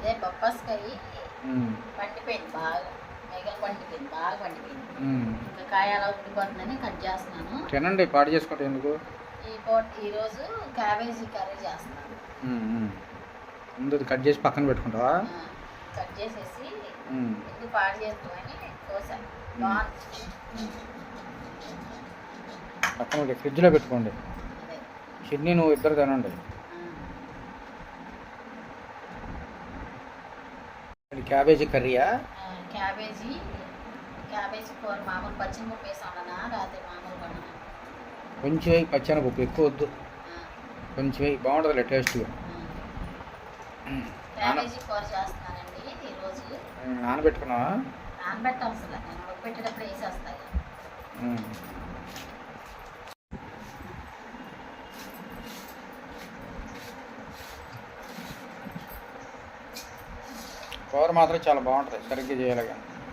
ఇదే బొప్పాస్కాయ పండిపోయింది బాగా. మేకలు పండిపోయింది బాగా పండిపోయింది. ఇంకా కాయ అలా ఉడిపోతుందని కట్ చేస్తున్నాను. తినండి పాడు చేసుకోవటం ఎందుకు? ఈ పూట ఈరోజు క్యాబేజీ కర్రీ చేస్తున్నాను. ముందు కట్ చేసి పక్కన పెట్టుకుంటావా? కట్ చేసేసి. ఎందుకు పాడు చేస్తామని కోసాను పక్కన ఫ్రిడ్జ్లో పెట్టుకోండి. అదే. కిడ్నీ నువ్వు ఇద్దరు తినండి. ఇది క్యాబేజీ కర్రీయా? క్యాబేజీ క్యాబేజీ కూర మామూలు పచ్చిమిరపప్పు వేసి వండనా లేకపోతే మామూలు వండనా కొంచెం వేయి పచ్చెనపప్పు ఎక్కువ వద్దు. కొంచెం వేయి బాగుంటుందిలే టేస్ట్గా ఆ. క్యాబేజీ కూర చేస్తున్నానండి ఈరోజు. నానబెట్టుకున్నావా? నానబెట్టవసరం లేదు. నేను ఉడకబెట్టేటప్పుడు వేసేస్తాను కూర మాత్రం చాలా బాగుంటుంది సరిగ్గా చేయాలి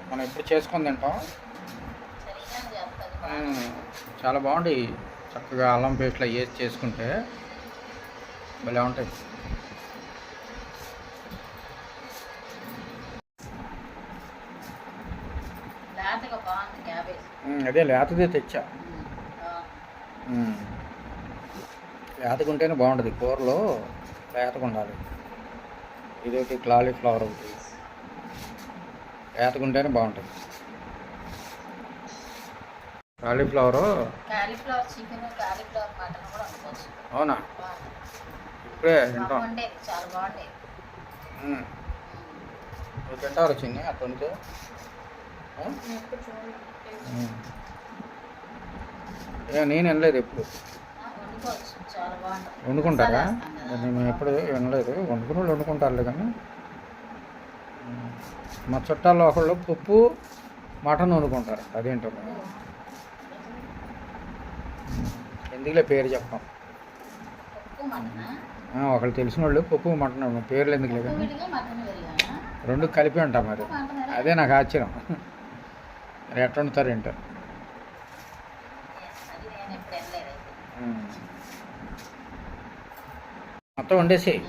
మనం ఎప్పుడు చేసుకొని తింటాం. చాలా బాగుంటాయి చక్కగా అల్లం పేస్ట్లో వేసి చేసుకుంటే భలే ఉంటాయి. బాగుంది అదే లేతదే తెచ్చా. బాగుంది. ఉంటేనే బాగుంటుంది. కూరలో లేతగా ఉండాలి ఇది ఒకటి క్లాలీఫ్లవర్ ఒకటి. లేతగా ఉంటేనే బాగుంటుంది. Cauliflower? Cauliflower chicken cauliflower mutton కూడా వండుకోవచ్చు. అవునా? ఇప్పుడే తింటాం. బాగుండేది చాలా బాగుండేది ఉమ్. నువ్వు తింటావు వచ్చింది? ఉమ్. ఏ, నేను వినలేదు ఎప్పుడు. వండుకుంటారా. నేను ఎప్పుడు వినలేదు. వండుకునే వాళ్ళు వండుకుంటారులే కానీ. మా చుట్టాల్లో ఒకళ్ళు పప్పు మటన్ వండుకుంటారు. అదేంటో. ఎందుకులే పేరు చెప్పాం. ఒకళ్ళు తెలిసిన వాళ్ళు పప్పు మటన్ పేర్లు మటన్ విడిగా రెండు కలిపి ఉంటాం మరి? అదే నాకు ఆశ్చర్యం. మరి ఎట్లా వండుతారు ఏంటో. మొత్తం వండేసేయి.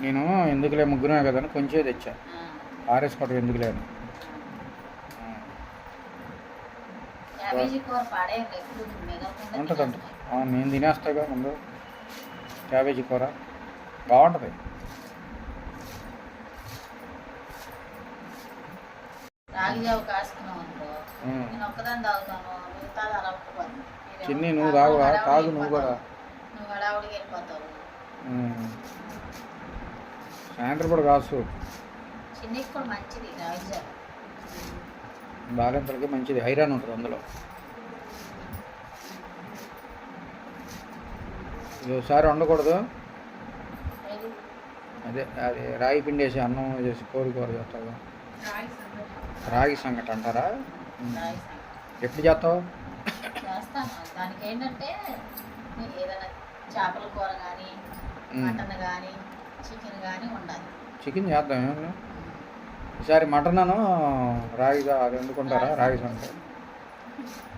నేను ఎందుకులే ముగ్గురమే కదా కొంచెం తెచ్చా. ఆ, ఆరేసుకోవటం ఎందుకులే అని. ఉంటుంది? ఉంటుంది నేను తినేస్తాగా ముందు. క్యాబేజీ కూర. బాగుంటుంది. చిన్ని నువ్వు తాగు, తాగురా. తాగు నువ్వు కూడా. నువ్వు హడావుడికి వెళ్ళిపోతావు. సాయంత్రం కూడా కాసు. బాలింతలకి మంచిది ఐరన్ ఉంటుంది అందులో. ఇది ఒకసారి వండకూడదు? అదే అది రాగి పిండి వేసి అన్నం చేసి కోడి కూర చేస్తావు. రాగి సంగటి. అంటారా. ఎప్పుడు చేస్తావు? చేస్తాను. దానికి ఏంటంటే ఏదైనా చేపల కూర కానీ. మటన్ కానీ చికెన్ కానీ ఉండాలి చికెన్ చేద్దాం ఏమన్నా ఈసారి మటన్ అను రాగి అది వండుకుంటారా? రాగి సంగటి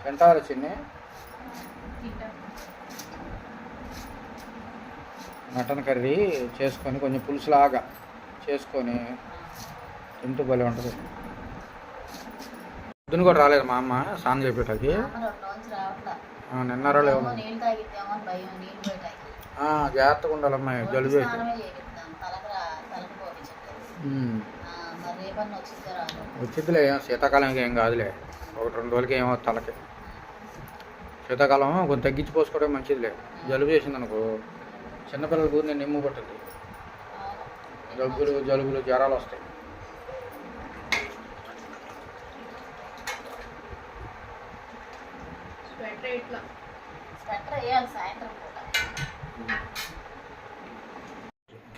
తింటారా చిన్ని? మటన్ కర్రీ చేసుకొని కొంచెం పులుసులాగా చేసుకొని తింటూ భలే ఉంటుంది. పొద్దున కూడా రాలేదు మా అమ్మ స్నానం చేపేటకి అమ్మ రెండు జాగ్రత్తగా ఉండాలమ్మా జలుబు అయితే స్నానమే చేపిద్దాం తలకు రా తలకు పోపించట్లేదు ఉమ్. ఆ, మరి రేపన్నా వచ్చిందో రాదు? వచ్చిద్దిలే ఏం శీతాకాలంకి ఏం కాదులే. ఒకటి రెండు రోజులకి ఏమో తలకి. శీతాకాలం కొంచెం తగ్గించి పోసుకోవడం మంచిదిలే. జలుబు చేసింది అనుకో చిన్నపిల్లలకు నేను నిమ్ము పట్టింది. జబ్బులు జలుబులు జ్వరాలు వస్తాయి. స్వెటర్ వేయాలి సాయంత్రం పూట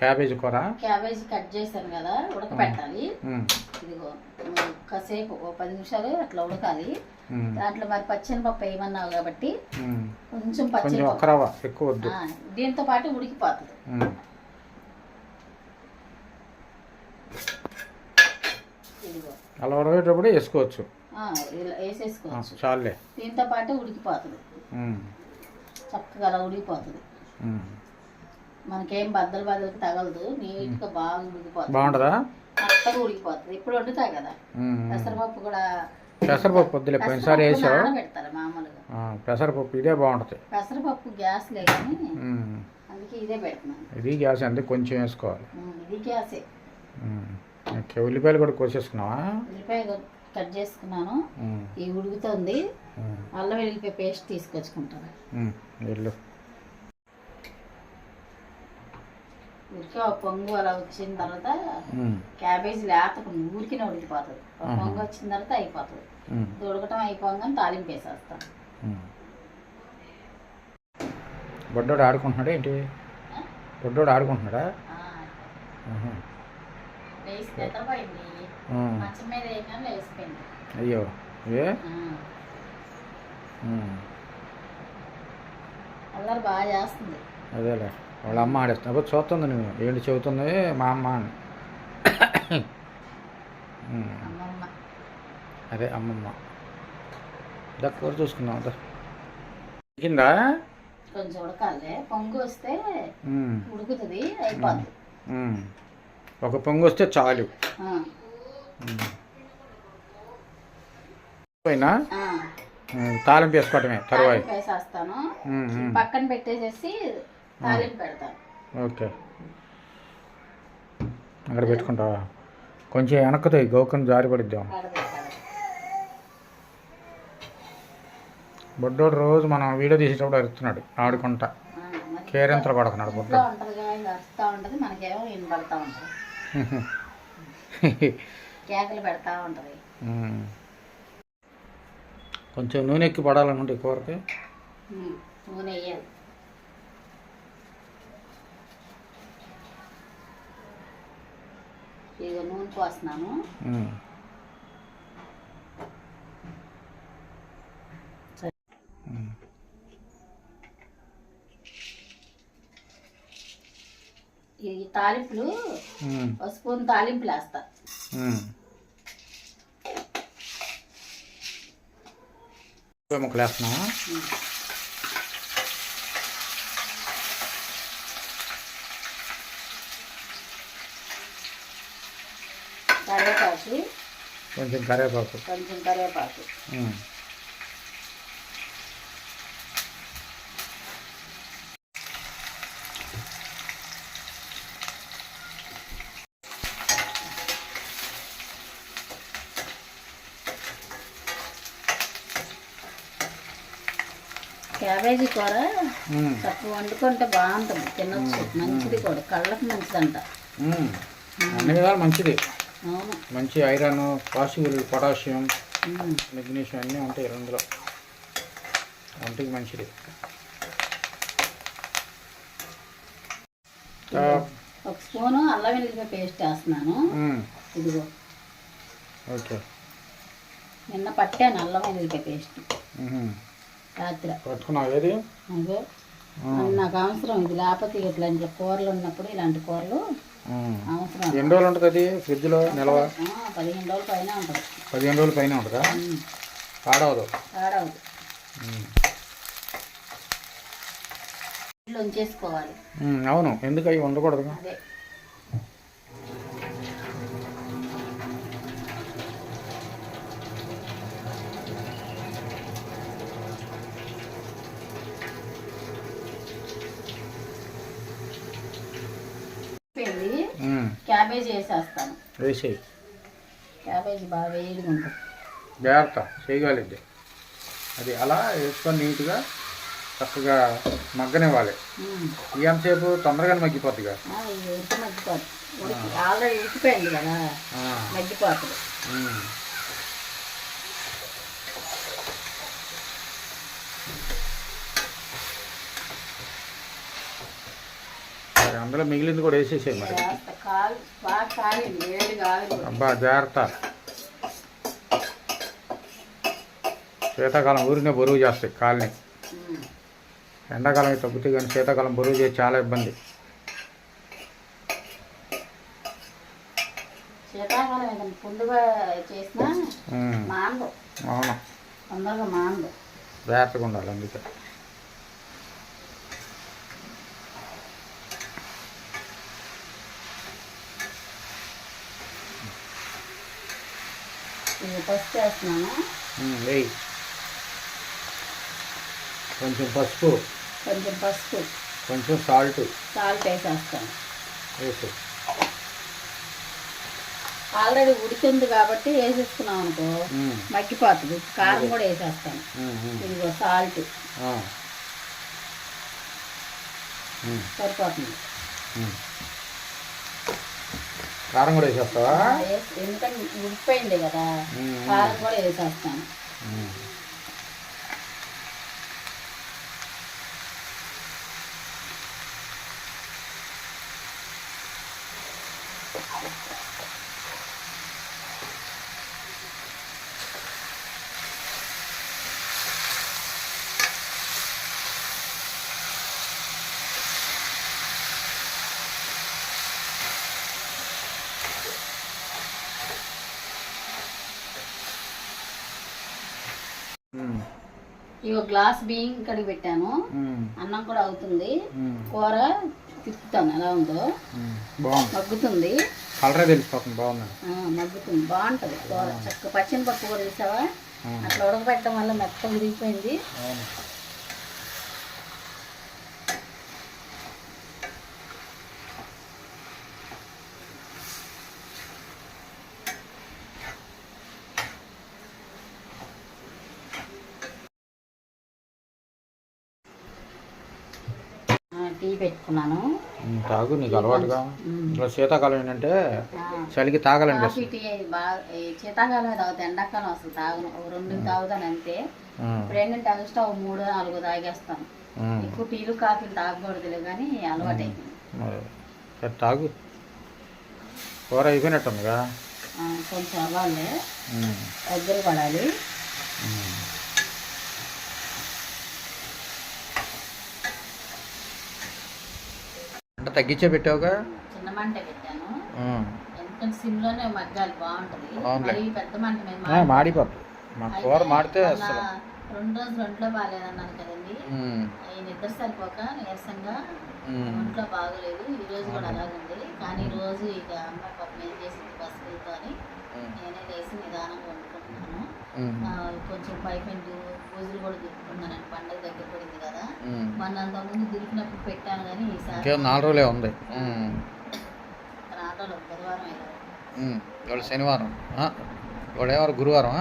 క్యాబేజీ కూర? క్యాబేజీ కట్ చేశాను కదా ఉడకబెట్టాలి ఇదిగో కాసేపు ఓ పది నిమిషాలు అట్లా ఉడకాలి. దాంట్లో మరి పచ్చనిపప్పు వేయమన్నావు కాబట్టి. కొంచెం రవ్వ ఎక్కువ దీంతో పాటు ఉడికిపోతుంది. అలా ఉడకేటప్పుడు వేసుకోవచ్చు. వేసేసుకోవచ్చు. చాలులే. దీంతో పాటు ఉడికిపోతుంది. చక్కగా అలా ఉడికిపోతుంది. మనకేం బద్దలు బద్దలకి తగలదు. నీట్గా బాగా ఉడికిపోతుంది. బాగుంటుందా మెత్తగా ఉడికిపోతుంది. ఇప్పుడు వండుతాయి కదా. పెసరపప్పు కూడా పెసరపప్పు వద్దులే పోయినసారి వేసావు? నానబెడతారు మామూలుగా పెసరపప్పు ఇదే బాగుంటుంది. పెసరపప్పు గ్యాస్లే కానీ ఉమ్. అందుకే ఇదే పెడుతున్నాను ఇది గ్యాస్ అంతే కొంచెం వేసుకోవాలి. ఇది గ్యాసే. ఓకే ఉల్లిపాయలు కూడా కోసేసుకున్నావా? ఉల్లిపాయ కట్ చేసుకున్నాను. ఇది ఉడుకుతుంది. అల్లం వెల్లిపాయ పేస్ట్ తీసుకొచ్చుకుంటాను. వెళ్ళు. ఉడికి ఒక పొంగు అలా వచ్చిన తర్వాత. క్యాబేజీ లేతకు ఊరికినే ఉడికిపోతుంది. ఒక ఆహా. పొంగు వచ్చిన తర్వాత అయిపోతుంది. ఉడకటం అయిపోగానే తాలింపు వేసేస్తాను ఉమ్. బొడ్డోడు ఆడుకుంటున్నాడా ఏంటి? బొడ్డోడు ఆడుకుంటున్నాడా? అయ్యో. ఏ? ఆ. అల్లరి బాగా చేస్తుంది. అదేలే. వాళ్ళ అమ్మ ఆడేస్తుంది. అప్పుడు చూస్తుంది నువ్వు. ఏంటి చెబుతుంది మా అమ్మ అని. అమ్మమ్మ. అదే అమ్మమ్మ. చూసుకుందాం అదా కిందా కొంచెం ఉడకాలి. పొంగు వస్తే. ఉడుకుతుంది. ఒక పొంగు వస్తే చాలు. పోయినా? తాలింపు వేసుకోవటమే ఉమ్. పక్కన పెట్టేసేసి తాలింపు పెడతాను. ఓకే. అక్కడ పెట్టుకుంటావా కొంచెం వెనక్కుతాయి గోకం జారి పడిద్దాం. బొడ్డోడు రోజు మనం వీడియో తీసేటప్పుడు అరుస్తున్నాడు ఆడుకుంటా. కేరింతలు కొడుతున్నాడు ఇంట్లో బొడ్డోడు ఉంటదిగా ఇంకా అరుస్తూ ఉంటది మనకేమో వినపడతా ఉంటది. కేకలు పెడతా ఉంటది. ఉమ్. కొంచెం నూనె ఎక్కి పడాలనుకుంటే కూరకి నూనె వేయాలి. ఇక నూనె పోస్తున్నాను. ఈ తాలింపులు. ఒక స్పూన్ తాలింపులు వేస్తా. ముక్కలు వేస్తున్నావా? కరివేపాకు కొంచెం కరివేపాకు కొంచెం కరివేపాకు. క్యాబేజీ కూర. తక్కువ వండుకుంటే బాగుంటుంది. తినొచ్చు. మంచిది కూడా. కళ్ళకి మంచిదంట. ఉమ్. అన్ని విధాలు మంచిది. మంచి ఐరన్ పాసిబుల్ పొటాషియం. మెగ్నీషియం అన్నీ ఉంటాయి అందులో ఒంటికి మంచిది. ఒక స్పూను అల్లం వెల్లిపాయ పేస్ట్ వేస్తున్నాను. ఇదిగో. ఓకే. నిన్న పట్టాను అల్లం వెల్లిపాయ పేస్ట్. రాత్రి. పట్టుకున్నావు ఏది. అది. నాకు అవసరం. ఇది లేకపోతే ఇట్లాంటి కూరలు ఉన్నప్పుడు ఇలాంటి కూరలు. అవసరం. ఎన్ని రోజులు ఉంటుంది అది? ఫ్రిడ్జ్లో నిల్వ? పదిహేను రోజుల పైన ఉంటుంది. పదిహేను రోజుల పైన ఉంటుందా. పాడవదు. పాడవదు. ఉంచేసుకోవాలి. అవును. ఎందుకు అవి ఉండకూడదు? అదే అయిపోయింది. ఉమ్. క్యాబేజీ వేసేస్తాను వేసేయి. క్యాబేజీ బాగా వేడిగా ఉంటుంది. జాగ్రత్త చేయగలిద్ది అది అలా వేసుకొని నీట్గా చక్కగా మగ్గనివ్వాలి. ఉమ్. ఎంతసేపు తొందరగానే మగ్గిపోద్దిగా మగ్గిపోతుంది ఆల్రెడీ ఉడికిపోయింది కదా. ఆ, మగ్గిపోతుంది. అందులో మిగిలింది కూడా వేసేసేయి మరి. అబ్బా జాగ్రత్త. శీతాకాలం ఊరినే బరువు చేస్తాయి కాలనీ. ఎండాకాలం తగ్గుతాయి కానీ శీతాకాలం బరువు చేసి చాలా ఇబ్బంది. అవును. జాగ్రత్తగా ఉండాలి అందుకే. పసుపు వేస్తున్నాను. కొంచెం పసుపు. కొంచెం పసుపు. కొంచెం సాల్ట్. సాల్ట్ వేసేస్తాను. వేసు ఆల్రెడీ ఉడికింది కాబట్టి వేసేసుకున్నాం అనుకో మగ్గిపోతుంది. కారం కూడా వేసేస్తాను. ఇదిగో సాల్ట్. సరిపోతుంది. కారం కూడా వేసేస్తావా? ఎందుకంటే ఉడిపోయింది కదా. కారం కూడా వేసేస్తాను. ఇగో గ్లాస్ బియ్యం కడిగి పెట్టాను. అన్నం కూడా అవుతుంది. కూర తిప్పుతాను. ఎలా ఉందో. బాగుంది. మగ్గుతుంది. కలరే తెలిసిపోతుంది. బాగుందండి ఆ, మగ్గుతుంది. బాగుంటుంది కూర. చక్క పచ్చిన పప్పు కూడా తీసావా. అట్లా ఉడకబెట్టడం వల్ల మెత్తగా విరిగిపోయింది అవును ఆ, ఉమ్, తాగు నీకు అలవాటుగా. ఇట్లా శీతాకాలం ఏంటంటే చలికి తాగాలండి శీతాకాలమే తాగుతాను ఎండాకాలం అసలు తాగను. రెండు తాగుతాను అంతే. ఇప్పుడు ఏంటంటే ఒక మూడు నాలుగు తాగేస్తాను. ఎక్కువ టీలు కాఫీలు తాగకూడదులే కానీ అలవాటు అయిపోయింది. తాగు. కూర అయిపోయినట్టుందిగా కొంచెం అవ్వాలి. దగ్గర పడాలి ఉమ్. అంటే తగ్గించే పెట్టావుగా చిన్న మంట పెట్టాను. ఎందుకంటే సిమ్లోనే మగ్గాలి బాగుంటుంది. పెద్ద మంట మీద మాడిపోతుంది మా కూర మాడితే అసలు. రెండు రోజులు ఒంట్లో బాగాలేదన్నాను కదండి. ఈ నిద్ర సరిపోక నీరసంగా ఒంట్లో బాగోలేదు. ఈ రోజు కూడా అలాగుంది. కానీ ఈ రోజు ఇక అమ్మాయి పాపం ఏం చేసింది? బస్సు వెళ్తూ అని నేనే లేచి నిదానంగా వండుకుంటున్నాను. కొంచెం పైపెండు పూజలు కూడా దులుపుకున్నాను పండగ దగ్గర పడింది కదా. మొన్న అంతకుముందు దులిపినప్పుడు పెట్టాను కానీ ఈసారి నాలుగు రోజులే ఉంది. బుధవారం అయ్యారు ఉమ్. ఇవాళ శనివారం. ఇవాళ ఏవారు గురువారం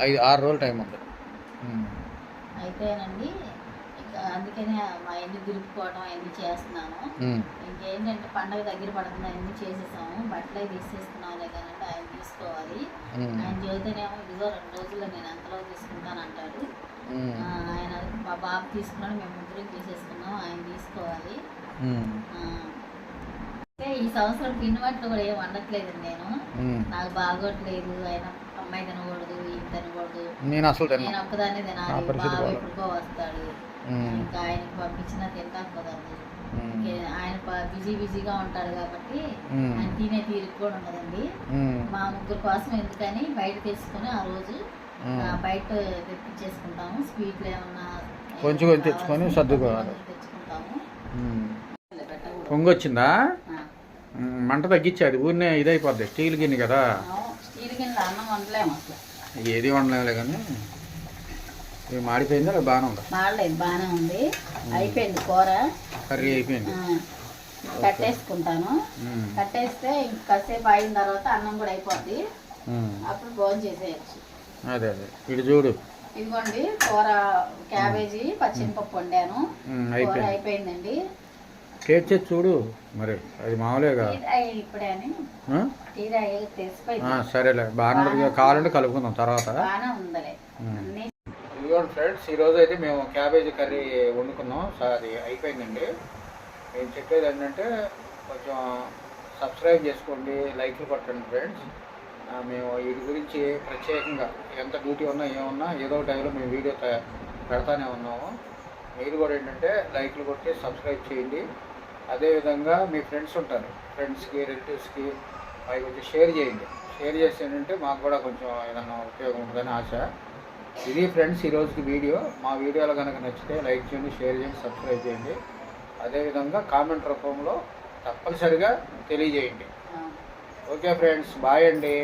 ఐదు ఆరు రోజులు టైం ఉంది. అయితేనండి ఇక అందుకనే మా ఎన్ని దులుపుకోవడం అవన్నీ చేస్తున్నాను. ఇంకేంటంటే పండగ దగ్గర పడుతుంది అవన్నీ చేసేసాము. బట్టలే తీసేసుకున్నాంలే కానీ తీసుకోవాలి ఆయన చదివితేనేమో ఇదిగో రెండు రోజుల్లో నేను ఎంతలో తీసుకుంటాను అంటాడు ఆయన మా బాబు తీసుకున్నాడు మేము ముగ్గురం తీసేసుకున్నాం ఆయన తీసుకోవాలి. అంటే ఈ సంవత్సరం పిండి వంటలు కూడా ఏం వండట్లేదు నేను. నాకు బాగోట్లేదు ఆయన అమ్మాయి తినకూడదు ఈయన తినకూడదు. నేను అసలు నేను ఒక్కదాన్ని తినాలి బాబు. ఎప్పుడుకో వస్తాడు. ఇంకా ఆయనకి పంపించినా తింటాను కుదరదు ఇంకే ఆయన బిజీ బిజీగా ఉంటాడు కాబట్టి ఆయన తినే తీరిక కూడా ఉండదండి. మా ముగ్గురు కోసం ఎందుకని బయట తెచ్చుకొని ఆ రోజు బయట తెప్పించేసుకుంటాము. స్వీట్లు ఏమన్నా కొంచెం కొంచెం తెచ్చుకొని సర్దుకోవాలి. కొంచెం తెచ్చుకుంటాము. ఉమ్. పెట్టకూడదు. పొంగి వచ్చిందా ఆ, ఉమ్, మంట తగ్గించేది ఊరినే ఇదైపోద్ది స్టీల్ గిన్నె కదా. స్టీల్ అన్నం వండలేము అసలు. ఏది వండలేములే కానీ మాడిపోయిందా బాగానే ఉందా? బాగానే ఉంది. అయిపోయింది కూర. కర్రీ అయిపోయింది. కట్టేసుకుంటాను. కట్టేస్తే ఇంక కాసేపు అయిన తర్వాత అన్నం కూడా అయిపోద్ది. అప్పుడు భోజనం చేసేయచ్చు. అదే అదే. ఇటు చూడు. ఇదిగోండి కూర క్యాబేజీ పచ్చిమిరపప్పు వండాను. కూర అయిపోయింది. అయిపోయిందండి. టేస్ట్ చేసి చూడు. మరి అది మామూలే కదా. టీ తాగి ఇప్పుడే అని. ఆ? టీ తాగి ఆ, తెలిసిపోయింది సరేలే. బాగానే కావాలంటే కలుపుకుందాం తర్వాత. చూడండి ఫ్రెండ్స్ ఈరోజు అయితే మేము క్యాబేజీ కర్రీ వండుకున్నాం. సార్ అది అయిపోయిందండి. నేను చెప్పేది ఏంటంటే కొంచెం సబ్స్క్రైబ్ చేసుకోండి లైక్లు కొట్టండి ఫ్రెండ్స్. మేము వీటి గురించి ప్రత్యేకంగా ఎంత డ్యూటీ ఉన్నా ఏమున్నా ఏదో టైంలో మేము వీడియో పెడతానే ఉన్నాము. మీరు కూడా ఏంటంటే లైక్లు కొట్టి సబ్స్క్రైబ్ చేయండి. అదేవిధంగా మీ ఫ్రెండ్స్ ఉంటారు. ఫ్రెండ్స్కి రిలేటివ్స్కి అవి కొంచెం షేర్ చేయండి. షేర్ చేస్తే ఏంటంటే మాకు కూడా కొంచెం ఏదైనా ఉపయోగం ఉంటుందని ఆశ. ఇది ఫ్రెండ్స్ ఈ రోజుకి వీడియో. మా వీడియోలు కనుక నచ్చితే లైక్ చేయండి షేర్ చేయండి సబ్స్క్రైబ్ చేయండి. అదేవిధంగా కామెంట్ రూపంలో తప్పనిసరిగా తెలియజేయండి. ఓకే ఫ్రెండ్స్ బాయ్ అండి.